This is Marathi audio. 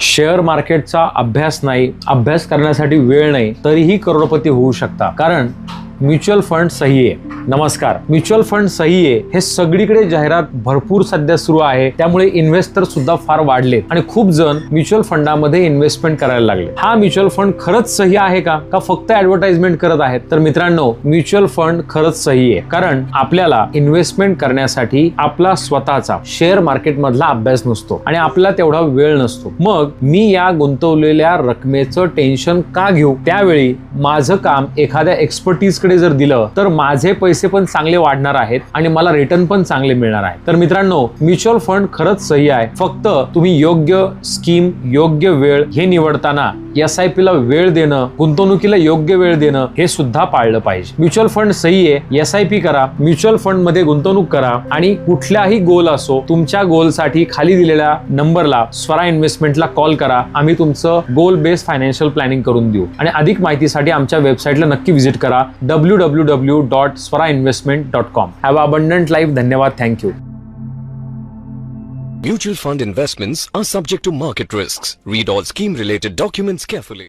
शेअर मार्केटचा अभ्यास नाही अभ्यास करण्यासाठी वेळ नाही तरीही करोडपती होऊ शकता. कारण म्युच्युअल फंड सही आहे. नमस्कार. म्युच्युअल फंड सही आहे हे सगळीकडे जाहिरात भरपूर सध्या सुरू आहे. त्यामुळे इन्व्हेस्टर सुद्धा फार वाढले आणि खूप जण म्युच्युअल फंडामध्ये इन्व्हेस्टमेंट करायला लागले. हा म्युच्युअल फंड खरंच सही आहे का? का फक्त ऍडव्हर्टाइजमेंट करत आहेत? तर मित्रांनो म्युच्युअल फंड खरंच सही आहे कारण आपल्याला इन्व्हेस्टमेंट करण्यासाठी आपला स्वतःचा शेअर मार्केट मधला अभ्यास नसतो. आणि आपला तेवढा वेळ नसतो. मग मी या गुंतवलेल्या रकमेचं टेन्शन का घेऊ? त्यावेळी माझं काम एखाद्या एक्सपर्टीजकडे जर दिलं तर माझे पैसे पण चांगले वाढणार आहेत आणि मला रिटर्न पण चांगले मिळणार आहे. तर मित्रांनो म्युच्युअल फंड खरंच सही आहे. फक्त तुम्ही योग्य स्कीम योग्य वेळ हे निवडताना एस आय पी ला वेळ देणं गुंतवणुकीला योग्य वेळ देणं हे सुद्धा पाळलं पाहिजे. म्युच्युअल फंड सही आहे. एस आय पी करा म्युच्युअल फंडमध्ये गुंतवणूक करा आणि कुठलाही गोल असो तुमच्या गोलसाठी खाली दिलेल्या नंबरला स्वरा इन्व्हेस्टमेंटला कॉल करा. आम्ही तुमचं गोल बेस्ड फायनान्शियल प्लॅनिंग करून देऊ. आणि अधिक माहितीसाठी आमच्या वेबसाईटला नक्की व्हिजिट करा. W W W dot Swara Investment.com. Have abundant life. Dhanyawad. Thank you. Mutual fund investments are subject to market risks. Read all scheme related documents carefully.